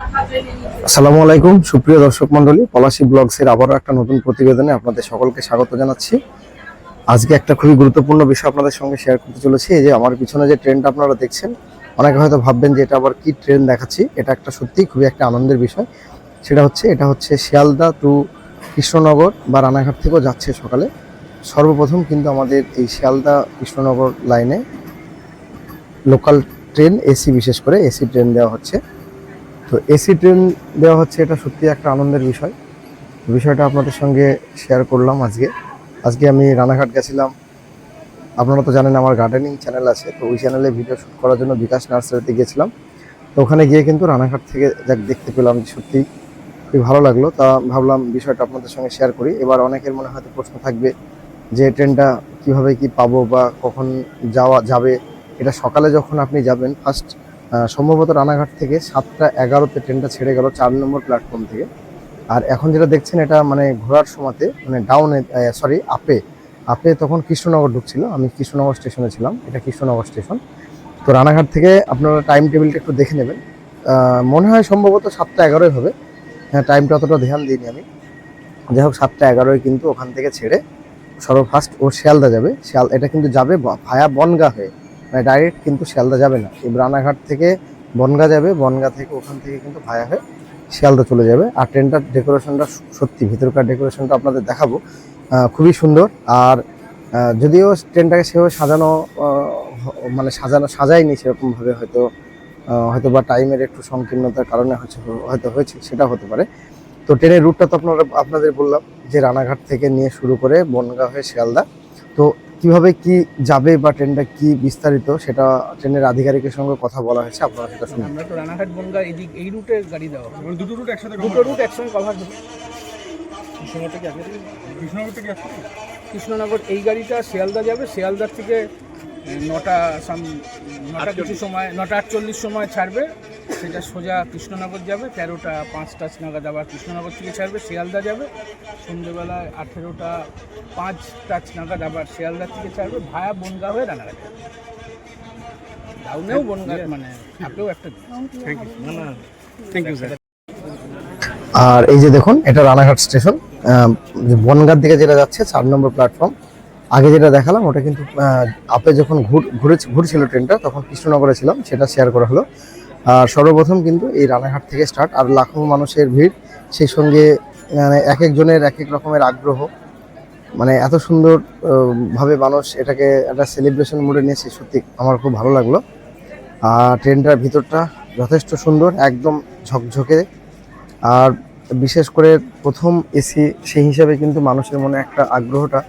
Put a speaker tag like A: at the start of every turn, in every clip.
A: আসসালামু আলাইকুম, সুপ্রিয় দর্শক মন্ডলী পলাশি ব্লগসের আবারও একটা নতুন প্রতিবেদনে আপনাদের সকলকে স্বাগত জানাচ্ছি। আজকে একটা খুবই গুরুত্বপূর্ণ বিষয় আপনাদের সঙ্গে শেয়ার করতে চলেছি, এই যে আমার পিছনে যে ট্রেনটা আপনারা দেখছেন, অনেকে হয়তো ভাববেন যে এটা আবার কি ট্রেন দেখাচ্ছি, এটা একটা সত্যি খুবই একটা আনন্দের বিষয়। সেটা হচ্ছে, এটা হচ্ছে শিয়ালদা টু কৃষ্ণনগর বা রানাঘাট থেকেও যাচ্ছে সকালে। সর্বপ্রথম কিন্তু আমাদের এই শিয়ালদা কৃষ্ণনগর লাইনে লোকাল ট্রেন এসি বিশেষ করে এসি ট্রেন দেওয়া হচ্ছে। তো এসি ট্রেন দেওয়া হচ্ছে, এটা সত্যি একটা আনন্দের বিষয়। বিষয়টা আপনাদের সঙ্গে শেয়ার করলাম আজকে। আজকে আমি রানাঘাট গেছিলাম। আপনারা তো জানেন আমার গার্ডেনিং চ্যানেল আছে, তো ওই চ্যানেলে ভিডিও শ্যুট করার জন্য বিকাশ নার্সারিতে গিয়েছিলাম তো ওখানে গিয়ে কিন্তু রানাঘাট থেকে যাক দেখতে পেলাম সত্যি খুবই ভালো লাগল। তা ভাবলাম বিষয়টা আপনাদের সঙ্গে শেয়ার করি। এবার অনেকের মনে হয়তো প্রশ্ন থাকবে যে ট্রেনটা কীভাবে কি পাবো বা কখন যাওয়া যাবে। এটা সকালে যখন আপনি যাবেন ফার্স্ট সম্ভবত রানাঘাট থেকে সাতটা এগারোতে ট্রেনটা ছেড়ে গেল চার নম্বর প্ল্যাটফর্ম থেকে। আর এখন যেটা দেখছেন এটা মানে ঘোরার সময়তে মানে ডাউনে সরি আপে আপে তখন কৃষ্ণনগর ঢুকছিল, আমি কৃষ্ণনগর স্টেশনে ছিলাম, এটা কৃষ্ণনগর স্টেশন তো রানাঘাট থেকে আপনারা টাইম টেবিলটা একটু দেখে নেবেন। মনে হয় সম্ভবত সাতটা এগারোই হবে। হ্যাঁ টাইমটা অতটা ধ্যান দিইনি আমি। যাই হোক, সাতটা এগারোয় কিন্তু ওখান থেকে ছেড়ে সর্বফার্স্ট ও শিয়ালদা যাবে। শিয়াল, এটা কিন্তু যাবে ভায়া বনগা হয়ে। মানে ডাইরেক্ট কিন্তু শিয়ালদা যাবে না। এই রানাঘাট থেকে বনগা যাবে, বনগা থেকে ওখান থেকে কিন্তু ভায়া হয়ে শিয়ালদা চলে যাবে। আর ট্রেনটার ডেকোরেশনটা সত্যি ভিতরকার ডেকোরেশনটা আপনাদের দেখাবো। খুবই সুন্দর। আর যদিও ট্রেনটাকে সেভাবে সাজানো মানে সাজানো, সাজায়নি সেরকমভাবে হয়তো হয়তো বা টাইমের একটু সংকীর্ণতার কারণে হচ্ছে, হয়তো হয়েছে, সেটা হতে পারে। তো ট্রেনের রুটটা তো আপনারা, আপনাদের বললাম যে রানাঘাট থেকে নিয়ে শুরু করে বনগা হয়ে শিয়ালদা। তো কীভাবে কি যাবে বা ট্রেনটা কি বিস্তারিত সেটা ট্রেনের আধিকারিকের সঙ্গে কথা বলা হয়েছে আপনারা সেটা শুনুন
B: আমরা তো রানাঘাট বনগা এই দিক এই রুটে গাড়ি দেওয়া হবে।
C: মানে দুটো রুট একসাথে
B: দুটো রুট একসঙ্গে কভার হবে?
C: কৃষ্ণনগর থেকে
B: কৃষ্ণনগর এই গাড়িটা শিয়ালদা যাবে শিয়ালদার থেকে নটা সাম নটা কিছু সময় নটা আটচল্লিশ সময় ছাড়বে। সেটা সোজা কৃষ্ণনগর যাবে তেরোটা পাঁচটা নাগাদ আবার কৃষ্ণনগর থেকে ছাড়বে শিয়ালদা যাবে। সন্ধ্যেবেলায় আঠেরোটা পাঁচ টাচ নাগাদ আবার শিয়ালদা থেকে ছাড়বে ভায়া বনগা হয়ে রানাঘাট যাবে। ডাউনেও বনগা মানে আপেও একটা
C: থ্যাংক ইউ না না থ্যাংক ইউ স্যার
A: আর এই যে দেখুন এটা রানাঘাট স্টেশন। বনগার দিকে যেটা যাচ্ছে চার নম্বর প্ল্যাটফর্ম আগে যেটা দেখালাম, ওটা কিন্তু আপে যখন ঘুর ঘুরে ঘুরছিল ট্রেনটা, তখন কৃষ্ণনগরে ছিলাম, সেটা শেয়ার করা হলো। আর সর্বপ্রথম কিন্তু এই রানাঘাট থেকে স্টার্ট আর লাখো মানুষের ভিড়, সেই সঙ্গে মানে এক একজনের এক এক রকমের আগ্রহ। মানে এত সুন্দর ভাবে মানুষ এটাকে একটা সেলিব্রেশন মোডে নিয়েছে সত্যি আমার খুব ভালো লাগল। আর ট্রেনটার ভিতরটা যথেষ্ট সুন্দর, একদম ঝকঝকে। আর বিশেষ করে প্রথম এসি সেই হিসাবে কিন্তু মানুষের মনে একটা আগ্রহটা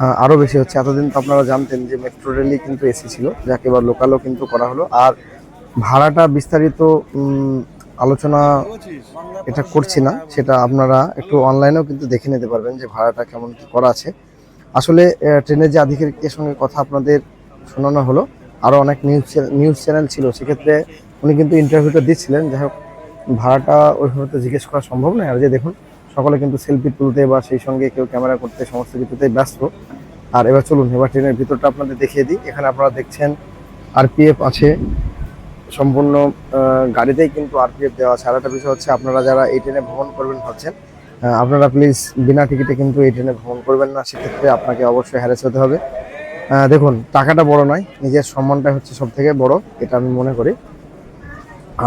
A: আহ, আরও বেশি হচ্ছে। এতদিন তো আপনারা জানতেন যে মেট্রো রেলই কিন্তু এসি ছিল যাকে এবার লোকালও কিন্তু করা হলো। আর ভাড়াটা বিস্তারিত আলোচনা এটা করছি না সেটা আপনারা একটু অনলাইনেও কিন্তু দেখে নিতে পারবেন যে ভাড়াটা কেমন কি করা আছে। আসলে ট্রেনের যে আধিকারিকের সঙ্গে কথা আপনাদের শোনানো হলো আরও অনেক নিউজ নিউজ চ্যানেল ছিল সেক্ষেত্রে উনি কিন্তু ইন্টারভিউটা দিচ্ছিলেন। যাই হোক ভাড়াটা ওইভাবে তো জিজ্ঞেস করা সম্ভব নয়। আর যে দেখুন সকলে কিন্তু সেলফি তুলতে বা সেই সঙ্গে কেউ ক্যামেরা করতে সমস্ত কিছুতেই ব্যস্ত। আর এবার চলুন, এবার ট্রেনের ভিতরটা আপনাদের দেখিয়ে দিই। এখানে আপনারা দেখছেন আরপিএফ আছে। সম্পূর্ণ গাড়িতেই কিন্তু আরপিএফ দেওয়া আছে। আর একটা বিষয় হচ্ছে, আপনারা যারা এই ট্রেনে ভ্রমণ করবেন ভাবছেন আপনারা প্লিজ বিনা টিকিটে কিন্তু এই ট্রেনে ভ্রমণ করবেন না। সেক্ষেত্রে আপনাকে অবশ্যই হ্যারেস হতে হবে। দেখুন, টাকাটা বড় নয়, নিজের সম্মানটাই হচ্ছে সব থেকে বড়, এটা আমি মনে করি।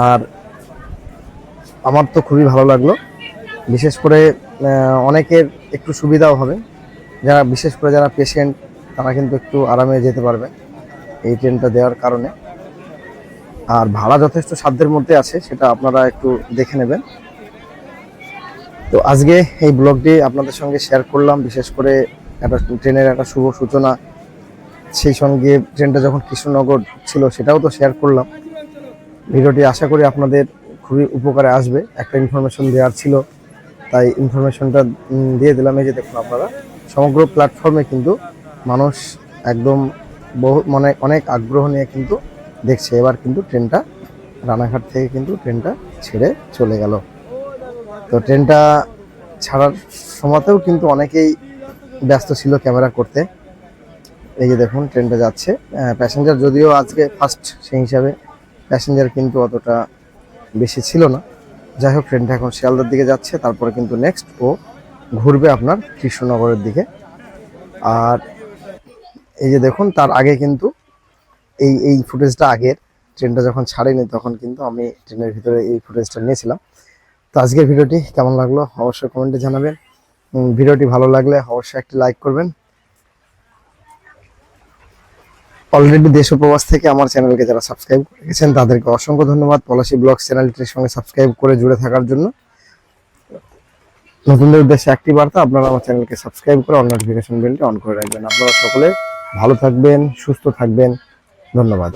A: আর আমার তো খুবই ভালো লাগল। বিশেষ করে অনেকের একটু সুবিধাও হবে। যারা, বিশেষ করে যারা পেশেন্ট তারা কিন্তু একটু আরামে যেতে পারবে এই ট্রেনটা দেওয়ার কারণে। আর ভাড়া যথেষ্ট সাধ্যের মধ্যে আছে, সেটা আপনারা একটু দেখে নেবেন। তো আজকে এই ব্লগটি আপনাদের সঙ্গে শেয়ার করলাম, বিশেষ করে একটা ট্রেনের একটা শুভ সূচনা। সেই সঙ্গে ট্রেনটা যখন কৃষ্ণনগর ছিল, সেটাও তো শেয়ার করলাম। ভিডিওটি আশা করি আপনাদের খুবই উপকারে আসবে। একটা ইনফরমেশন দেওয়ার ছিল। তাই ইনফরমেশনটা দিয়ে দিলাম এই যে দেখুন আপনারা। সমগ্র প্ল্যাটফর্মে কিন্তু মানুষ একদম বহু মানে অনেক আগ্রহ নিয়ে কিন্তু দেখছে। এবার কিন্তু ট্রেনটা, রানাঘাট থেকে কিন্তু ট্রেনটা ছেড়ে চলে গেল। তো ট্রেনটা ছাড়ার সময়তেও কিন্তু অনেকেই ব্যস্ত ছিল ক্যামেরা করতে। এই যে দেখুন ট্রেনটা যাচ্ছে। প্যাসেঞ্জার যদিও আজকে ফার্স্ট সেই হিসাবে প্যাসেঞ্জার কিন্তু অতটা বেশি ছিল না। যাই হোক ট্রেনটা এখন শিয়ালদার দিকে যাচ্ছে, তারপরে কিন্তু নেক্সট ও ঘুরবে আপনার কৃষ্ণনগরের দিকে। আর এই যে দেখুন, তার আগে কিন্তু এই এই ফুটেজটা আগের। ট্রেনটা যখন ছাড়েনি, তখন কিন্তু আমি ট্রেনের ভিতরে এই ফুটেজটা নিয়েছিলাম। তো আজকের ভিডিওটি কেমন লাগল? অবশ্যই কমেন্টে জানাবেন। ভিডিওটি ভালো লাগলে অবশ্যই একটি লাইক করবেন। অলরেডি দেশ উপবাস থেকে আমার চ্যানেলকে যারা সাবস্ক্রাইব করে গেছেন, তাদেরকে অসংখ্য ধন্যবাদ। পলাশি ব্লগ চ্যানেলটির সঙ্গে সাবস্ক্রাইব করে জুড়ে থাকার জন্য। নতুনদের উদ্দেশ্যে একটি বার্তা, আপনারা আমার চ্যানেলকে সাবস্ক্রাইব করে অন নোটিফিকেশন বেলটি অন করে রাখবেন। আপনারা সকলে ভালো থাকবেন, সুস্থ থাকবেন। ধন্যবাদ।